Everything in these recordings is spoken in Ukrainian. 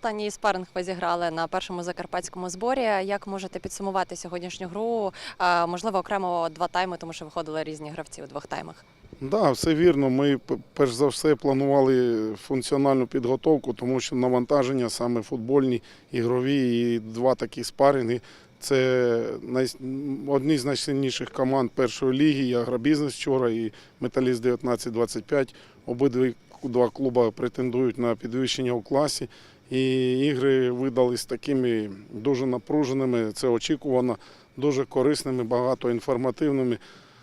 останній спаринг ви зіграли на першому закарпатському зборі. Як можете підсумувати сьогоднішню гру? Можливо, окремо два тайми, тому що виходили різні гравці у двох таймах. Да, все вірно. Ми перш за все планували функціональну підготовку, тому що навантаження саме футбольні, ігрові і два такі спаринги. Це одні з найсильніших команд першої ліги. І Агробізнес вчора і Металіст 19-25. Обидві два клуби претендують на підвищення у класі. І ігри видались такими дуже напруженими. Це очікувано, дуже корисними, багато інформативними.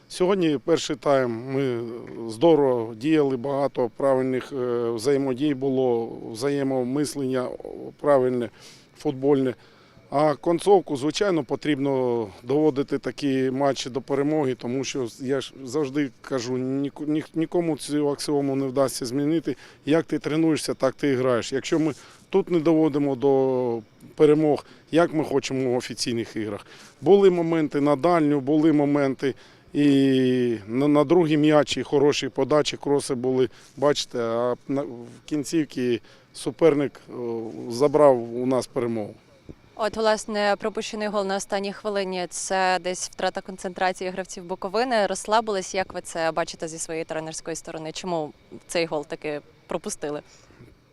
Сьогодні перший тайм ми здорово діяли, багато правильних е, взаємодій було, взаємомислення правильне, футбольне. А концовку, звичайно, потрібно доводити такі матчі до перемоги, тому що я ж завжди кажу, нікому цю аксіому не вдасться змінити. Як ти тренуєшся, так ти і граєш. Якщо ми тут не доводимо до перемог, як ми хочемо в офіційних іграх. Були моменти на дальню, були моменти і на, на другій м'ячі хороші подачі, кроси були, бачите, а на, в кінцівці суперник о, забрав у нас перемогу. От, власне, пропущений гол на останній хвилині це десь втрата концентрації гравців Буковини. Розслабились. Як ви це бачите зі своєї тренерської сторони? Чому цей гол таки пропустили?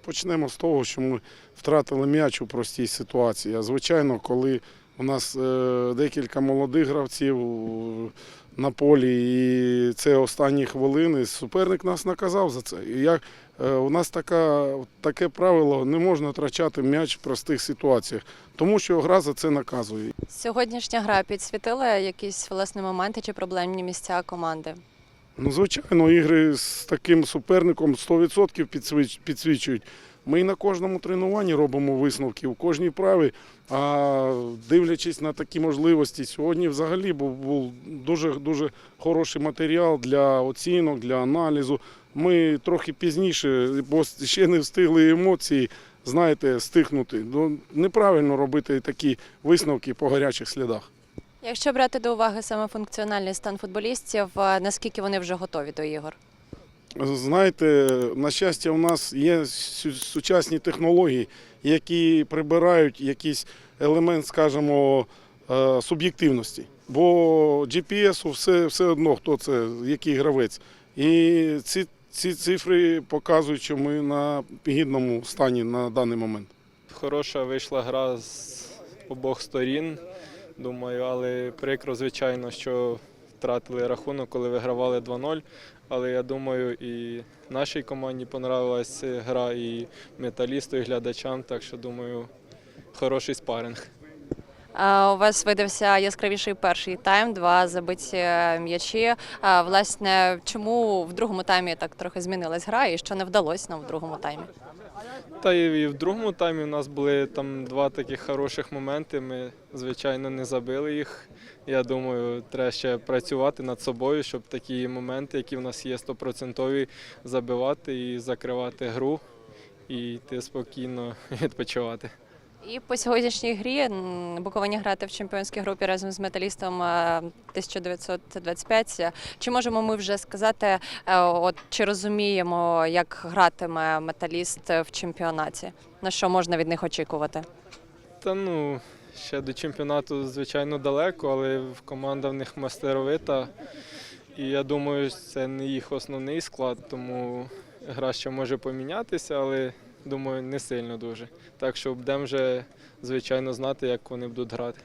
Почнемо з того, що ми втратили м'яч у простій ситуації. А звичайно, коли у нас е, декілька молодих гравців на полі, і це останні хвилини, суперник нас наказав за це. І як е, у нас така, таке правило, не можна втрачати м'яч в простих ситуаціях, тому що гра за це наказує. Сьогоднішня гра підсвітила якісь власне моменти чи проблемні місця команди? Ну, звичайно, ігри з таким суперником 100% підсвічують. Ми на кожному тренуванні робимо висновки у кожній праві. А дивлячись на такі можливості, сьогодні взагалі був, дуже дуже хороший матеріал для оцінок, для аналізу. Ми трохи пізніше, бо ще не встигли емоції, знаєте, стихнути. Ну, неправильно робити такі висновки по гарячих слідах. Якщо брати до уваги саме функціональний стан футболістів, е, наскільки вони вже готові до ігор? Знаєте, на щастя, у нас є сучасні технології, які прибирають якийсь елемент, скажімо, е, суб'єктивності. Бо GPS все, все одно, хто це, який гравець. І ці, ці цифри показують, що ми на гідному стані на даний момент. Хороша вийшла гра з обох сторін, думаю, але прикро, звичайно, що втратили рахунок, коли вигравали 2-0. Але я думаю, і нашій команді понравилась гра, і металісту, і глядачам. Так що думаю, хороший спаринг. У вас видався яскравіший перший тайм, два забиті е, м'ячі. Власне, чому в другому таймі так трохи змінилась гра і що не вдалося нам в другому таймі? Та і в другому таймі у нас були там два таких хороших моменти. Ми, звичайно, не забили їх. Я думаю, треба ще працювати над собою, щоб такі моменти, які в нас є, стопроцентові, забивати і закривати гру і йти спокійно відпочивати. І по сьогоднішній грі Буковині грати в чемпіонській групі разом з металістом е, 1925. Чи можемо ми вже сказати, е, от чи розуміємо, як гратиме металіст в чемпіонаті? На що можна від них очікувати? Та ну, ще до чемпіонату, звичайно, далеко, але команда в них мастеровита. І я думаю, це не їх основний склад, тому гра ще може помінятися, але думаю, не сильно дуже. Так що будемо вже, звичайно, знати, як вони будуть грати.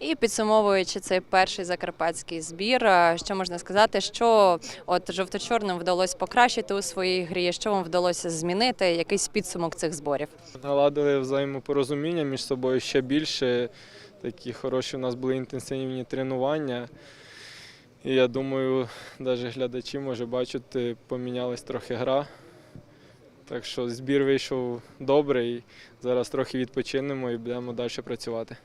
І підсумовуючи цей перший закарпатський збір, що можна сказати, що от жовто-чорним вдалося покращити у своїй грі, що вам вдалося змінити, якийсь підсумок цих зборів? Наладили взаємопорозуміння між собою ще більше. Такі хороші у нас були інтенсивні тренування. І я думаю, навіть глядачі, може, бачити, помінялась трохи гра. Так що збір вийшов добрий. Зараз трохи відпочинемо і будемо далі працювати.